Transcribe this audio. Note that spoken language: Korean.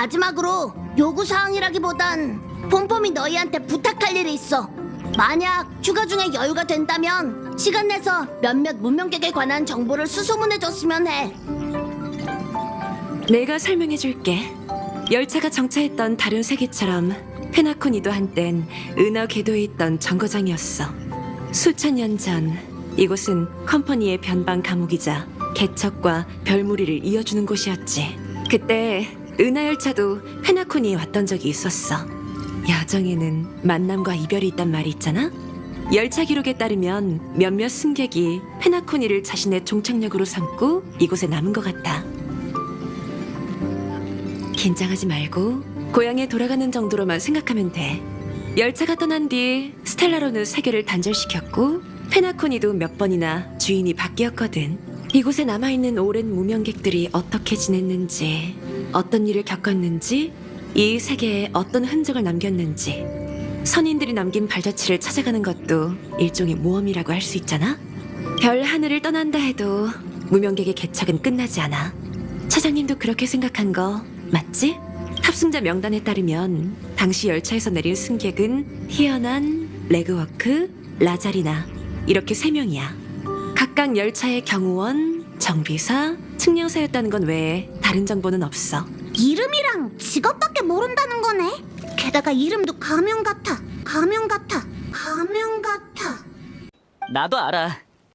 마지막으로 요구사항이라기보단 폼폼이 너희한테 부탁할 일이 있어. 만약 휴가 중에 여유가 된다면 시간 내서 몇몇 문명객에 관한 정보를 수소문해줬으면 해. 내가 설명해 줄게. 열차가 정차했던 다른 세계처럼 페나코니도 한땐 은하 궤도에 있던 정거장이었어. 수천 년 전 이곳은 컴퍼니의 변방 감옥이자 개척과 별무리를 이어주는 곳이었지. 그때 은하 열차도 페나코니에 왔던 적이 있었어. 여정에는 만남과 이별이 있단 말이 있잖아. 열차 기록에 따르면 몇몇 승객이 페나코니를 자신의 종착역으로 삼고 이곳에 남은 것 같아. 긴장하지 말고 고향에 돌아가는 정도로만 생각하면 돼. 열차가 떠난 뒤 스텔라로는 세계를 단절시켰고 페나코니도 몇 번이나 주인이 바뀌었거든. 이곳에 남아있는 오랜 무명객들이 어떻게 지냈는지, 어떤 일을 겪었는지, 이 세계에 어떤 흔적을 남겼는지, 선인들이 남긴 발자취를 찾아가는 것도 일종의 모험이라고 할 수 있잖아. 별 하늘을 떠난다 해도 무명객의 개척은 끝나지 않아. 차장님도 그렇게 생각한 거 맞지? 탑승자 명단에 따르면 당시 열차에서 내린 승객은 희연한, 레그워크, 라자리나 이렇게 세 명이야. 각각 열차의 경호원, 정비사, 측량사였다는 건 외에 다른 정보는 없어. 이름이랑 직업밖에 모른다는 거네. 게다가 이름도 가명 같아. 가명 같아. 가명 같아. 나도 알아.